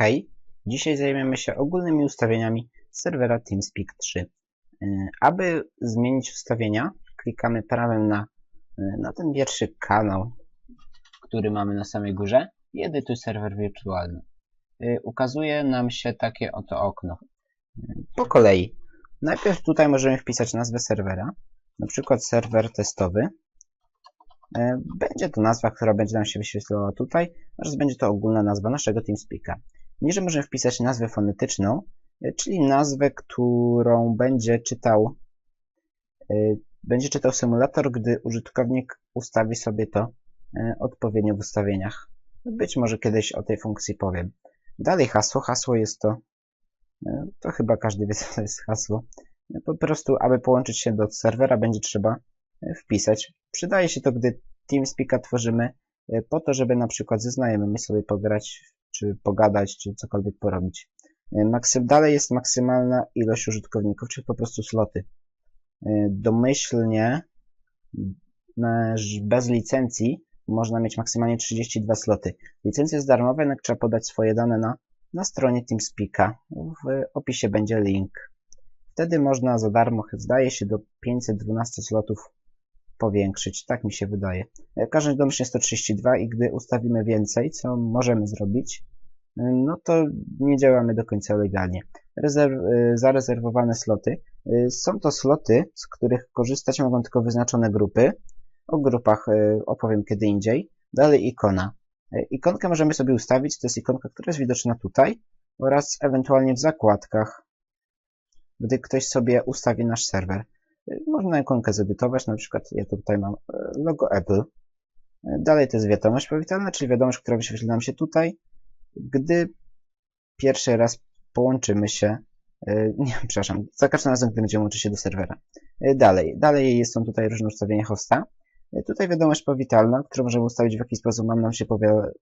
Hej, dzisiaj zajmiemy się ogólnymi ustawieniami serwera TeamSpeak 3. Yy, Aby zmienić ustawienia, klikamy prawem na, yy, na ten pierwszy kanał, który mamy na samej górze i edytuj serwer wirtualny. Yy, Ukazuje nam się takie oto okno. Po kolei. Najpierw tutaj możemy wpisać nazwę serwera, na przykład serwer testowy. Będzie to nazwa, która będzie nam się wyświetlała tutaj, oraz będzie to ogólna nazwa naszego TeamSpeaka. Niżej możemy wpisać nazwę fonetyczną, y, czyli nazwę, którą będzie czytał, y, będzie czytał symulator, gdy użytkownik ustawi sobie to y, odpowiednio w ustawieniach. Być może kiedyś o tej funkcji powiem. Dalej hasło. Hasło jest to, to chyba każdy wie, co to jest hasło. Po prostu, aby połączyć się do serwera, będzie trzeba wpisać. Przydaje się to, gdy TeamSpeaka tworzymy po to, żeby na przykład ze znajomymi sobie pograć, czy pogadać, czy cokolwiek porobić. Y, Maksym, dalej jest maksymalna ilość użytkowników, czyli po prostu sloty. Y, Domyślnie, bez licencji, można mieć maksymalnie 32 sloty. Licencja jest darmowa, jednak trzeba podać swoje dane na, na stronie TeamSpeaka. W opisie będzie link. Wtedy można za darmo, zdaje się, do 512 slotów powiększyć. Tak mi się wydaje. E, Każdy domyślnie 132 i gdy ustawimy więcej, co możemy zrobić, y, no to nie działamy do końca legalnie. Rezerw, y, zarezerwowane sloty. Są to sloty, z których korzystać mogą tylko wyznaczone grupy. O grupach opowiem kiedy indziej. Dalej ikona. Ikonkę możemy sobie ustawić, to jest ikonka, która jest widoczna tutaj oraz ewentualnie w zakładkach, gdy ktoś sobie ustawi nasz serwer. Można ikonkę zedytować, na przykład ja tutaj mam y, logo Apple. Y, Dalej to jest wiadomość powitalna, czyli wiadomość, która wyświetli nam się tutaj, gdy pierwszy raz połączymy się, y, nie, przepraszam, za każdym razem, gdy będziemy łączyć się do serwera. Dalej, dalej są tutaj różne ustawienia hosta. Tutaj wiadomość powitalna, którą możemy ustawić w jaki sposób mam nam się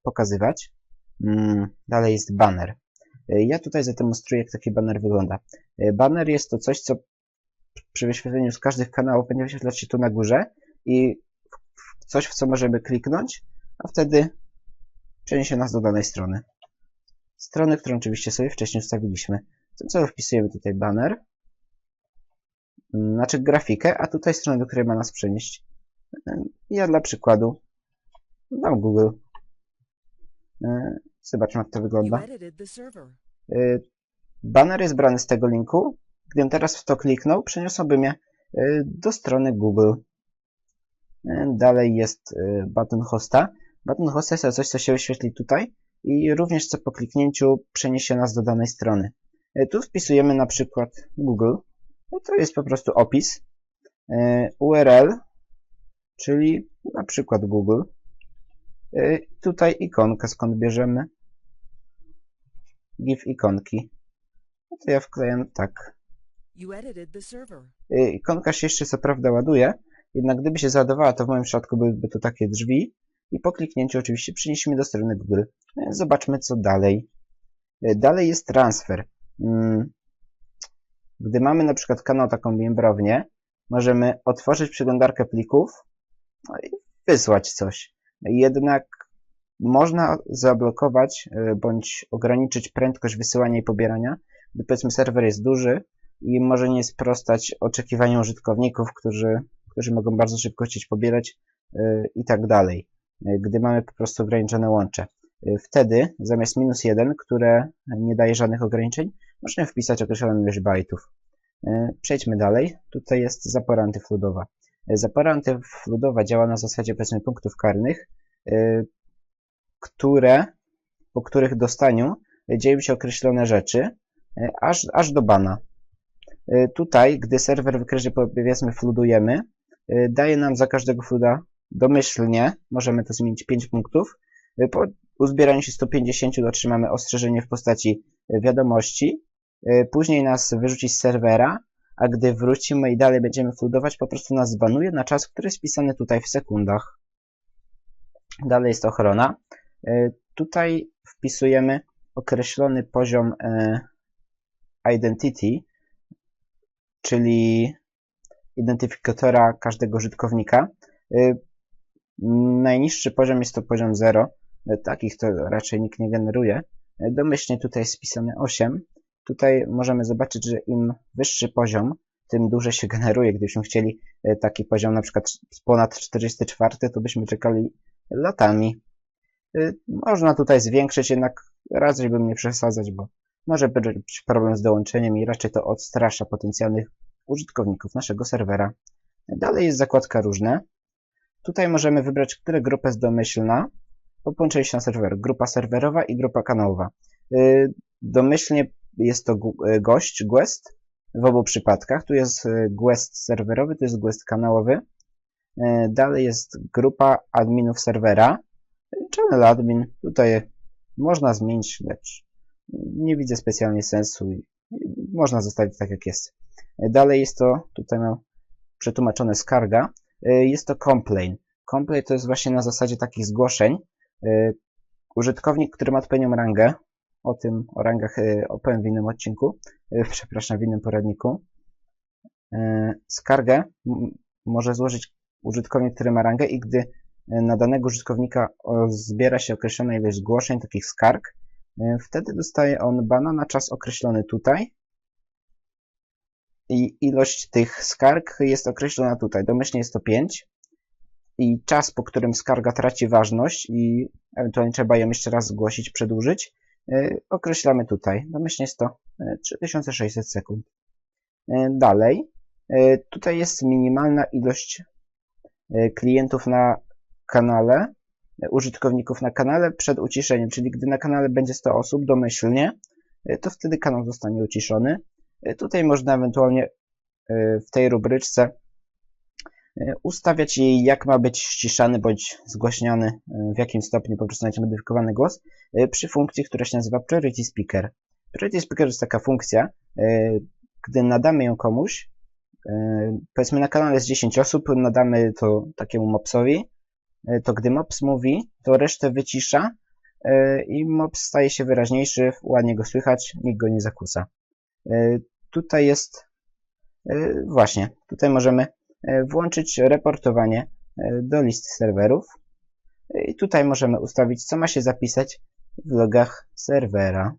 pokazywać. Mm, Dalej jest banner. Ja tutaj zademonstruję, jak taki banner wygląda. Banner jest to coś, co przy wyświetleniu z każdych kanałów będzie wyświetlać się tu na górze i coś, w co możemy kliknąć, a wtedy przeniesie nas do danej strony. Strony, którą oczywiście sobie wcześniej ustawiliśmy. W tym celu wpisujemy tutaj banner, znaczy grafikę, a tutaj stronę, do której ma nas przenieść. Ja dla przykładu dam Google. Y, Zobaczmy, jak to wygląda. Y, Banner jest brany z tego linku. Gdybym teraz w to kliknął, przeniosłoby mnie y, do strony Google. Y, Dalej jest y, button hosta. Button hosta jest coś, co się wyświetli tutaj i również co po kliknięciu przeniesie nas do danej strony. Tu wpisujemy na przykład Google. No to jest po prostu opis. URL, czyli na przykład Google. Tutaj ikonkę skąd bierzemy. GIF ikonki. No to ja wklejam tak. Ikonka się jeszcze co prawda ładuje, jednak gdyby się załadowała, to w moim przypadku byłyby to takie drzwi i po kliknięciu oczywiście przenieśmy do strony Google. Y, Zobaczmy co dalej. Y, Dalej jest transfer. Mm, Gdy mamy na przykład kanał taką membrownię, możemy otworzyć przeglądarkę plików no i wysłać coś. Jednak można zablokować y, bądź ograniczyć prędkość wysyłania i pobierania, gdy powiedzmy serwer jest duży i może nie sprostać oczekiwaniom użytkowników, którzy, którzy mogą bardzo szybko chcieć pobierać y, i tak dalej, y, gdy mamy po prostu ograniczone łącze. Y, Wtedy zamiast minus 1, które nie daje żadnych ograniczeń, możemy wpisać określoną ilość bajtów. Przejdźmy dalej. Tutaj jest zapora antyfludowa. Zapora antyfludowa działa na zasadzie powiedzmy punktów karnych, które, po których dostaniu dzieją się określone rzeczy, aż, aż do bana. Y, Tutaj, gdy serwer wykryje, powiedzmy fludujemy, y, daje nam za każdego fluda domyślnie, możemy to zmienić 5 punktów. Y, Po uzbieraniu się 150 otrzymamy ostrzeżenie w postaci wiadomości. Później nas wyrzuci z serwera, a gdy wrócimy i dalej będziemy fludować, po prostu nas zbanuje na czas, który jest wpisany tutaj w sekundach. Dalej jest ochrona. Tutaj wpisujemy określony poziom identity, czyli identyfikatora każdego użytkownika. Y, Najniższy poziom jest to poziom 0. Y, Takich to raczej nikt nie generuje. E, Domyślnie tutaj jest spisane 8. Tutaj możemy zobaczyć, że im wyższy poziom, tym dłużej się generuje. Gdybyśmy chcieli taki poziom na przykład ponad 44, to byśmy czekali latami. Można tutaj zwiększyć, jednak raczej bym nie przesadzać, bo może być problem z dołączeniem i raczej to odstrasza potencjalnych użytkowników naszego serwera. Dalej jest zakładka różne. Tutaj możemy wybrać, która grupa jest domyślna po połączeniu się na serwer. Grupa serwerowa i grupa kanałowa. Y, Domyślnie jest to y, gość, guest w obu przypadkach. Tu jest y, guest serwerowy, tu jest guest kanałowy. Dalej jest grupa adminów serwera. Channel admin. Tutaj można zmienić, lecz nie widzę specjalnie sensu można zostawić tak jak jest. Dalej jest to, tutaj mam przetłumaczone skarga, y, jest to complaint. Complaint to jest właśnie na zasadzie takich zgłoszeń. Y, Użytkownik, który ma odpowiednią rangę, o tym, o rangach y, opowiem w innym odcinku, przepraszam, w innym poradniku. Skargę może złożyć użytkownik, który ma rangę i gdy na danego użytkownika zbiera się określona ilość zgłoszeń, takich skarg, wtedy dostaje on bana na czas określony tutaj i ilość tych skarg jest określona tutaj. Domyślnie jest to 5 i czas, po którym skarga traci ważność i ewentualnie trzeba ją jeszcze raz zgłosić, przedłużyć, yy, określamy tutaj. Domyślnie jest to yy, 3600 sekund. Yy, Dalej, tutaj jest minimalna ilość klientów na kanale, użytkowników na kanale przed uciszeniem, czyli gdy na kanale będzie 100 osób domyślnie, yy, to wtedy kanał zostanie uciszony. Yy, Tutaj można ewentualnie yy, w tej rubryczce ustawiać jej, jak ma być ściszany bądź zgłaśniany, w jakim stopniu po prostu będzie modyfikowany głos, przy funkcji, która się nazywa Priority Speaker. Priority Speaker jest taka funkcja, gdy nadamy ją komuś, powiedzmy na kanale jest 10 osób, nadamy to takiemu mopsowi, to gdy mops mówi, to resztę wycisza e, i mops staje się wyraźniejszy, ładnie go słychać, nikt go nie zakłóca. E, Tutaj jest, e, właśnie, tutaj możemy e, włączyć reportowanie e, do listy serwerów. I tutaj możemy ustawić, co ma się zapisać w logach serwera,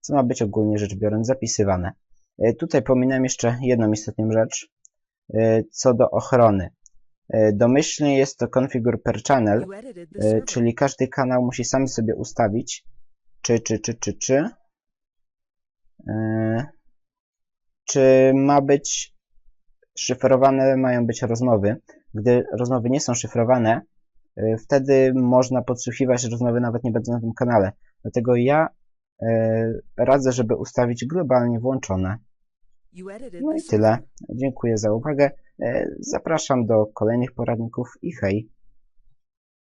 co ma być ogólnie rzecz biorąc zapisywane. E, Tutaj pominam jeszcze jedną istotną rzecz, e, co do ochrony. E, Domyślnie jest to configure per channel, e, czyli każdy kanał musi sam sobie ustawić, czy, czy, czy, czy, czy, e, czy ma być szyfrowane, mają być rozmowy. Gdy rozmowy nie są szyfrowane, wtedy można podsłuchiwać rozmowy nawet nie będąc na tym kanale. Dlatego ja radzę, żeby ustawić globalnie włączone. No i tyle. Dziękuję za uwagę. E, Zapraszam do kolejnych poradników i hej!